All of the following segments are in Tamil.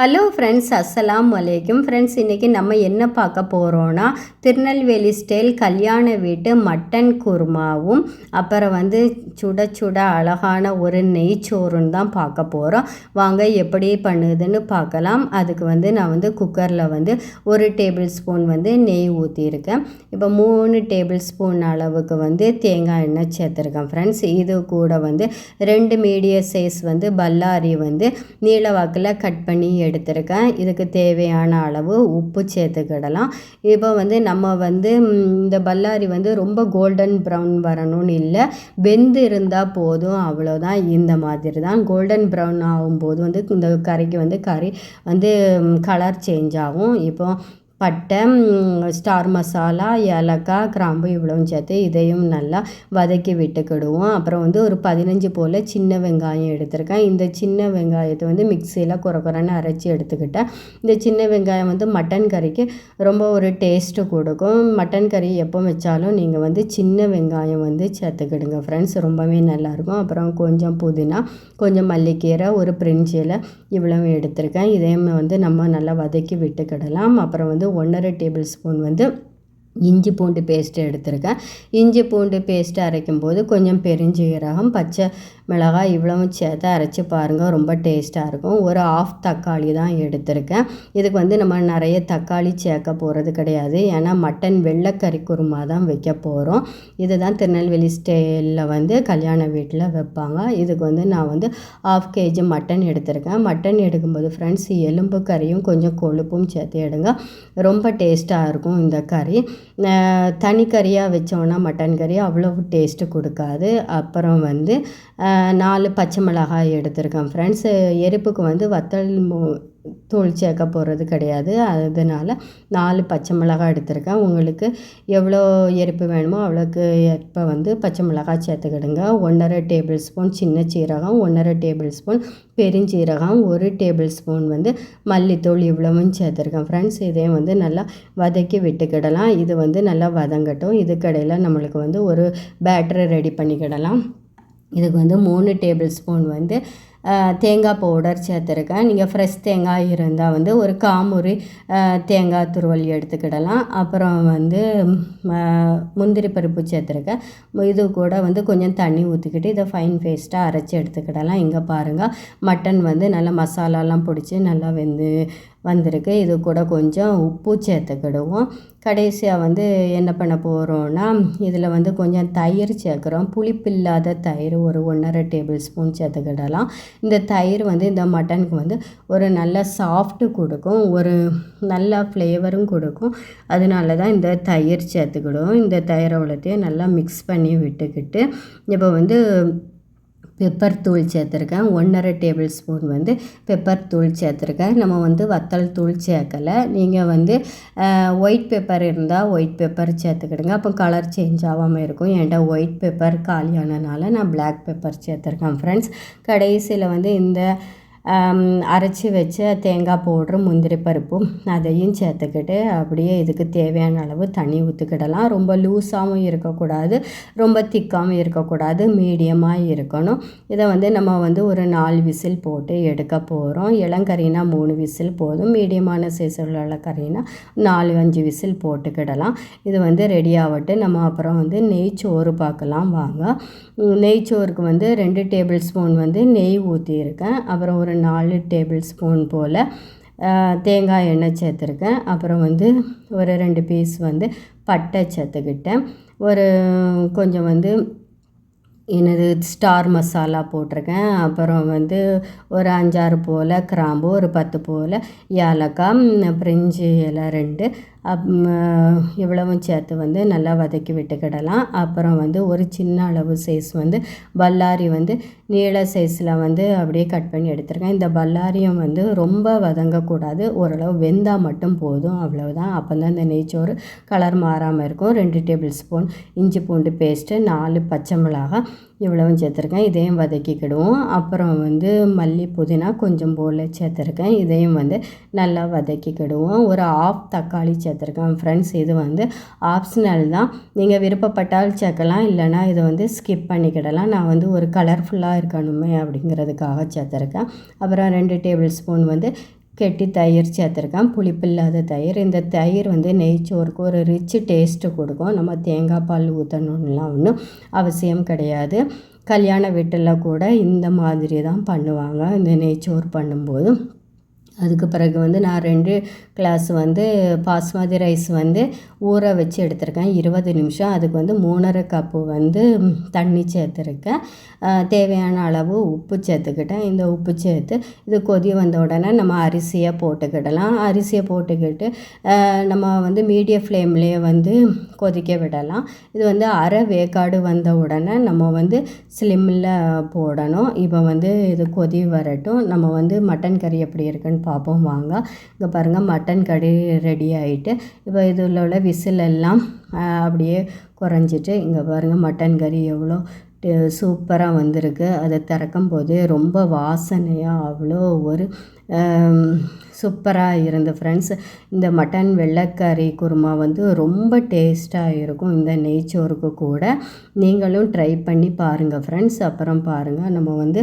ஹலோ ஃப்ரெண்ட்ஸ் அஸ்ஸலாம் வலைக்கும் ஃப்ரெண்ட்ஸ் இன்றைக்கி நம்ம என்ன பார்க்க போகிறோன்னா திருநெல்வேலி ஸ்டைல் கல்யாண வீட்டு மட்டன் குருமாவும் அப்புறம் வந்து சுட சுட அழகான ஒரு நெய்ச்சோறுன்னு தான் பார்க்க போகிறோம் வாங்க எப்படி பண்ணுதுன்னு பார்க்கலாம். அதுக்கு வந்து நான் வந்து குக்கரில் வந்து ஒரு டேபிள் ஸ்பூன் வந்து நெய் ஊற்றியிருக்கேன் இப்போ மூணு டேபிள் ஸ்பூன் அளவுக்கு வந்து தேங்காய் எண்ணெய் சேர்த்துருக்கேன் ஃப்ரெண்ட்ஸ் இது கூட வந்து ரெண்டு மீடியம் சைஸ் வந்து பல்லாரி வந்து நீள வாக்கில் கட் பண்ணி எடுத்திருக்கேன். இதுக்கு தேவையான அளவு உப்பு சேர்த்துக்கிடலாம். இப்போ வந்து நம்ம வந்து இந்த பல்லாரி வந்து ரொம்ப கோல்டன் ப்ரௌன் வரணும்னு இல்லை. வெந்து இருந்தால் போதும் அவ்வளோதான் இந்த மாதிரி தான் கோல்டன் ப்ரௌன் ஆகும்போது வந்து இந்த கறிக்கு வந்து கறி வந்து கலர் சேஞ்ச் ஆகும். இப்போ பட்டை ஸ்டார் மசாலா ஏலக்காய் கிராம்பு இவ்வளவும் சேர்த்து இதையும் நல்லா வதக்கி விட்டுக்கிடுவோம். அப்புறம் வந்து ஒரு பதினஞ்சு போல் சின்ன வெங்காயம் எடுத்திருக்கேன். இந்த சின்ன வெங்காயத்தை வந்து மிக்சியில் குறை அரைச்சி எடுத்துக்கிட்டேன். இந்த சின்ன வெங்காயம் வந்து மட்டன் கறிக்கு ரொம்ப ஒரு டேஸ்ட்டு கொடுக்கும். மட்டன் கறி எப்போ வச்சாலும் நீங்கள் வந்து சின்ன வெங்காயம் வந்து சேர்த்துக்கிடுங்க ஃப்ரெண்ட்ஸ் ரொம்பவே நல்லாயிருக்கும். அப்புறம் கொஞ்சம் புதினா கொஞ்சம் மல்லிக்கீரை ஒரு பிரிஞ்சியில் இவ்வளவு எடுத்திருக்கேன். இதையும் வந்து நம்ம நல்லா வதக்கி விட்டுக்கிடலாம். அப்புறம் வந்து ஒன்றரை டேபிள் ஸ்பூன் வந்து இஞ்சி பூண்டு பேஸ்ட்டு எடுத்திருக்கேன். இஞ்சி பூண்டு பேஸ்ட்டு அரைக்கும் போது கொஞ்சம் பெருஞ்சீரகம் பச்சை மிளகாய் இவ்வளவும் சேர்த்து அரைச்சி பாருங்கள் ரொம்ப டேஸ்ட்டாக இருக்கும். ஒரு ஆஃப் தக்காளி தான் எடுத்திருக்கேன். இதுக்கு வந்து நம்ம நிறைய தக்காளி சேர்க்க போகிறது கிடையாது. ஏன்னா மட்டன் வெள்ளைக்கறி குருமா தான் வைக்க போகிறோம் இதுதான் திருநெல்வேலி ஸ்டைலில் வந்து கல்யாண வீட்டில் வைப்பாங்க. இதுக்கு வந்து நான் வந்து ஆஃப் கேஜி மட்டன் எடுத்திருக்கேன். மட்டன் எடுக்கும்போது ஃப்ரெண்ட்ஸ் எலும்பு கறியும் கொஞ்சம் கொழுப்பும் சேர்த்து எடுங்க. ரொம்ப டேஸ்ட்டாக இருக்கும் இந்த கறி. தனி கறியாக வச்சோன்னா மட்டன் கறி அவ்வளோ டேஸ்ட்டு கொடுக்காது. அப்புறம் வந்து நாலு பச்சை மிளகாய் எடுத்திருக்கேன் ஃப்ரெண்ட்ஸ் எரிப்புக்கு வந்து வத்தல் தூள் சேர்க்க போகிறது கிடையாது. அதனால் நாலு பச்சை மிளகாய் எடுத்திருக்கேன். உங்களுக்கு எவ்வளோ எரிப்பு வேணுமோ அவ்வளோக்கு ஏற்ப வந்து பச்சை மிளகாய் சேர்த்துக்கிடுங்க. ஒன்றரை டேபிள் ஸ்பூன் சின்ன சீரகம் ஒன்றரை டேபிள் ஸ்பூன் பெருஞ்சீரகம் ஒரு டேபிள் ஸ்பூன் வந்து மல்லித்தூள் இவ்வளவும் சேர்த்துருக்கேன் ஃப்ரெண்ட்ஸ் இதையும் வந்து நல்லா வதக்கி விட்டுக்கிடலாம். இது வந்து நல்லா வதங்கட்டும். இதுக்கடையில் நம்மளுக்கு வந்து ஒரு பேட்டரை ரெடி பண்ணிக்கிடலாம். இதுக்கு வந்து மூணு டேபிள் ஸ்பூன் வந்து தேங்காய் பவுடர் சேர்த்துருக்கேன். நீங்கள் ஃப்ரெஷ் தேங்காய் இருந்தால் வந்து ஒரு காமுறி தேங்காய் துருவல் எடுத்துக்கிடலாம். அப்புறம் வந்து முந்திரி பருப்பு சேர்த்துருக்கேன். இது கூட வந்து கொஞ்சம் தண்ணி ஊற்றிக்கிட்டு இதை ஃபைன் பேஸ்ட்டாக அரைச்சி எடுத்துக்கிடலாம். இங்கே பாருங்கள் மட்டன் வந்து நல்லா மசாலாலாம் பிடிச்சி நல்லா வெந்து வந்திருக்கு. இது கூட கொஞ்சம் உப்பு சேர்த்துக்கிடுவோம். கடைசியாக வந்து என்ன பண்ண போகிறோன்னா இதில் வந்து கொஞ்சம் தயிர் சேர்க்குறோம். புளிப்பில்லாத தயிர் ஒரு ஒன்றரை டேபிள் ஸ்பூன் சேர்த்துக்கிடலாம். இந்த தயிர் வந்து இந்த மட்டனுக்கு வந்து ஒரு நல்ல சாஃப்ட்டு கொடுக்கும். ஒரு நல்ல ஃப்ளேவரும் கொடுக்கும். அதனால தான் இந்த தயிர் சேர்த்துக்கிடுவோம். இந்த தயிரை அவ்வளோத்தையும் நல்லா மிக்ஸ் பண்ணி விட்டுக்கிட்டு இப்போ வந்து பெப்பர் தூள் சேர்த்துருக்கேன். ஒன்றரை டேபிள் ஸ்பூன் வந்து பெப்பர் தூள் சேர்த்துருக்கேன். நம்ம வந்து வத்தல் தூள் சேர்க்கலை. நீங்கள் வந்து ஒயிட் பெப்பர் இருந்தால் ஒயிட் பெப்பர் சேர்த்துக்கிடுங்க. அப்போ கலர் சேஞ்ச் ஆகாமல் இருக்கும். என்கிட்ட ஒயிட் பெப்பர் காலியானனால நான் பிளாக் பெப்பர் சேர்த்துருக்கேன் ஃப்ரெண்ட்ஸ் கடைசியில் வந்து இந்த அரைச்சி வச்ச தேங்காய் பவுட்ரு முந்திரி பருப்பும் அதையும் சேர்த்துக்கிட்டு அப்படியே இதுக்கு தேவையான அளவு தண்ணி ஊற்றிக்கிடலாம் ரொம்ப லூஸாகவும் இருக்கக்கூடாது ரொம்ப திக்காகவும் இருக்கக்கூடாது மீடியமாக இருக்கணும். இதை வந்து நம்ம வந்து ஒரு நாலு விசில் போட்டு எடுக்க போகிறோம் இளங்கறினா மூணு விசில் போதும் மீடியமான சைஸில் உள்ள கறினா நாலு அஞ்சு விசில் போட்டுக்கிடலாம். இது வந்து ரெடி ஆகட்டு. நம்ம அப்புறம் வந்து நெய் சோறு பார்க்கலாம் வாங்க. நெய் சோறுக்கு வந்து ரெண்டு டேபிள் ஸ்பூன் வந்து நெய் ஊற்றியிருக்கேன் அப்புறம் ஒரு நாலு டேபிள் ஸ்பூன் போல் தேங்காய் எண்ணெய் சேர்த்துருக்கேன். அப்புறம் வந்து ஒரு ரெண்டு பீஸ் வந்து பட்டை சேர்த்துக்கிட்டேன். ஒரு கொஞ்சம் வந்து என்னது ஸ்டார் மசாலா போட்டிருக்கேன். அப்புறம் வந்து ஒரு அஞ்சாறு போல் கிராம்பு ஒரு பத்து போல் ஏலக்காய் ம், எல்லாம் இலை ரெண்டு. அப் இவ்வளவும் சேர்த்து வந்து நல்லா வதக்கி விட்டுக்கிடலாம். அப்புறம் வந்து ஒரு சின்ன அளவு சைஸ் வந்து பல்லாரி வந்து நீள சைஸில் வந்து அப்படியே கட் பண்ணி எடுத்துருக்கேன். இந்த பல்லாரியும் வந்து ரொம்ப வதங்கக்கூடாது. ஓரளவு வெந்தால் மட்டும் போதும். அவ்வளவுதான். அப்போ தான் இந்த நெய்ச்சோறு கலர் மாறாமல் இருக்கும். ரெண்டு டேபிள் ஸ்பூன் இஞ்சி பூண்டு பேஸ்ட்டு நாலு பச்சை மிளகாய் இவ்வளவும் சேர்த்துருக்கேன் இதையும் வதக்கிக்கிடுவோம். அப்புறம் வந்து மல்லி புதினா கொஞ்சம் போல் சேர்த்துருக்கேன் இதையும் வந்து நல்லா வதக்கிக்கிடுவோம். ஒரு ஆஃப் தக்காளி சேர்த்துருக்கேன் ஃப்ரெண்ட்ஸ் இது வந்து ஆப்ஷனல் தான். நீங்கள் விருப்பப்பட்டால் சேர்க்கலாம் இல்லைனா இதை வந்து ஸ்கிப் பண்ணிக்கிடலாம். நான் வந்து ஒரு கலர்ஃபுல்லாக இருக்கணுமே அப்படிங்கிறதுக்காக சேர்த்துருக்கேன். அப்புறம் ரெண்டு டேபிள் ஸ்பூன் வந்து கெட்டி தயிர் சேர்த்துருக்கேன். புளிப்பு இல்லாத தயிர். இந்த தயிர் வந்து நெய்ச்சோறுக்கு ஒரு ரிச் டேஸ்ட்டு கொடுக்கும். நம்ம தேங்காய் பால் ஊற்றணுன்னுலாம் ஒன்றும் அவசியம் கிடையாது. கல்யாண வீட்டில் கூட இந்த மாதிரி தான் பண்ணுவாங்க. இந்த நெய்ச்சோறு பண்ணும்போது அதுக்கு பிறகு வந்து நான் ரெண்டு கிளாஸ் வந்து பாஸ்மதி ரைஸ் வந்து ஊற வச்சு எடுத்திருக்கேன். இருபது நிமிஷம். அதுக்கு வந்து மூணரை கப்பு வந்து தண்ணி சேர்த்துருக்கேன். தேவையான அளவு உப்பு சேர்த்துக்கிட்டேன். இந்த உப்பு சேர்த்து இது கொதி வந்த உடனே நம்ம அரிசியை போட்டுக்கிடலாம். அரிசியை போட்டுக்கிட்டு நம்ம வந்து மீடியம் ஃப்ளேம்லேயே வந்து கொதிக்க விடலாம். இது வந்து அரை வேக்காடு வந்த உடனே நம்ம வந்து ஸ்லிம்மில் போடணும். இப்போ வந்து இது கொதி வரட்டும். நம்ம வந்து மட்டன் கறி எப்படி இருக்குன்னு பார்ப்போம் வாங்க. இங்கே பாருங்கள் மட்டன் கறி ரெடி ஆகிட்டு இப்போ இதில் உள்ள விசில் எல்லாம் அப்படியே குறைஞ்சிட்டு இங்கே பாருங்கள் மட்டன் கறி எவ்வளோ சூப்பராக வந்திருக்கு. அதை திறக்கும் போதே ரொம்ப வாசனையாக அவ்வளோ ஒரு சூப்பராக இருந்து ஃப்ரெண்ட்ஸ் இந்த மட்டன் வெள்ளைக்கறி குருமா வந்து ரொம்ப டேஸ்ட்டாக இருக்கும். இந்த நெய்ச்சோறுக்கு கூட நீங்களும் ட்ரை பண்ணி பாருங்கள் ஃப்ரெண்ட்ஸ் அப்புறம் பாருங்கள் நம்ம வந்து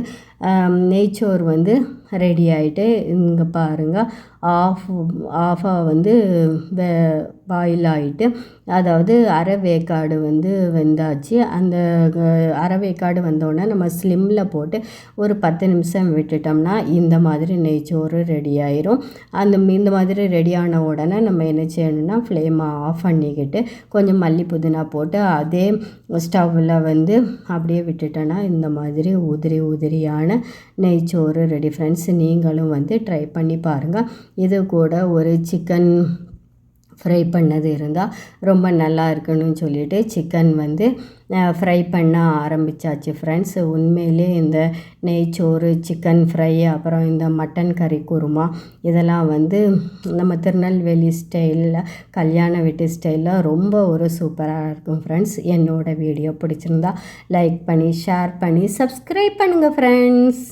நெய்ச்சோறு வந்து ரெடி ஆகிட்டு இங்கே பாருங்கள் ஆஃப் ஆஃபாக வந்து வே பாயில் ஆகிட்டு அதாவது அரை வேக்காடு வந்து வெந்தாச்சு. அந்த அரை வேக்காடு வந்தோடனே நம்ம ஸ்லிம்மில் போட்டு ஒரு பத்து நிமிஷம் விட்டுட்டோம்னா இந்த மாதிரி நெய்ச்சோறு ரெடி ஆயிரும். அந்த இந்த மாதிரி ரெடி ஆன உடனே நம்ம என்ன செய்யணும்னா ஃப்ளேமை ஆஃப் பண்ணிக்கிட்டு கொஞ்சம் மல்லி புதினா போட்டு அதே ஸ்டவ்வில் வந்து அப்படியே விட்டுட்டோன்னா இந்த மாதிரி உதிரி உதிரியான நெய்ச்சோறு ரெடி ஃப்ரெண்ட்ஸ் நீங்களும் வந்து ட்ரை பண்ணி பாருங்கள் இது கூட ஒரு சிக்கன் ஃப்ரை பண்ணது இருந்தால் ரொம்ப நல்லா இருக்கணும்னு சொல்லிட்டு சிக்கன் வந்து ஃப்ரை பண்ண ஆரம்பித்தாச்சு ஃப்ரெண்ட்ஸ் உண்மையிலே இந்த நெய்ச்சோறு சிக்கன் ஃப்ரை அப்புறம் இந்த மட்டன் கறி குருமா இதெல்லாம் வந்து நம்ம திருநெல்வேலி ஸ்டைலில் கல்யாண வீட்டு ஸ்டைலில் ரொம்ப ஒரு சூப்பராக இருக்கும் ஃப்ரெண்ட்ஸ் என்னோடய வீடியோ பிடிச்சிருந்தா லைக் பண்ணி ஷேர் பண்ணி சப்ஸ்கிரைப் பண்ணுங்கள் ஃப்ரெண்ட்ஸ்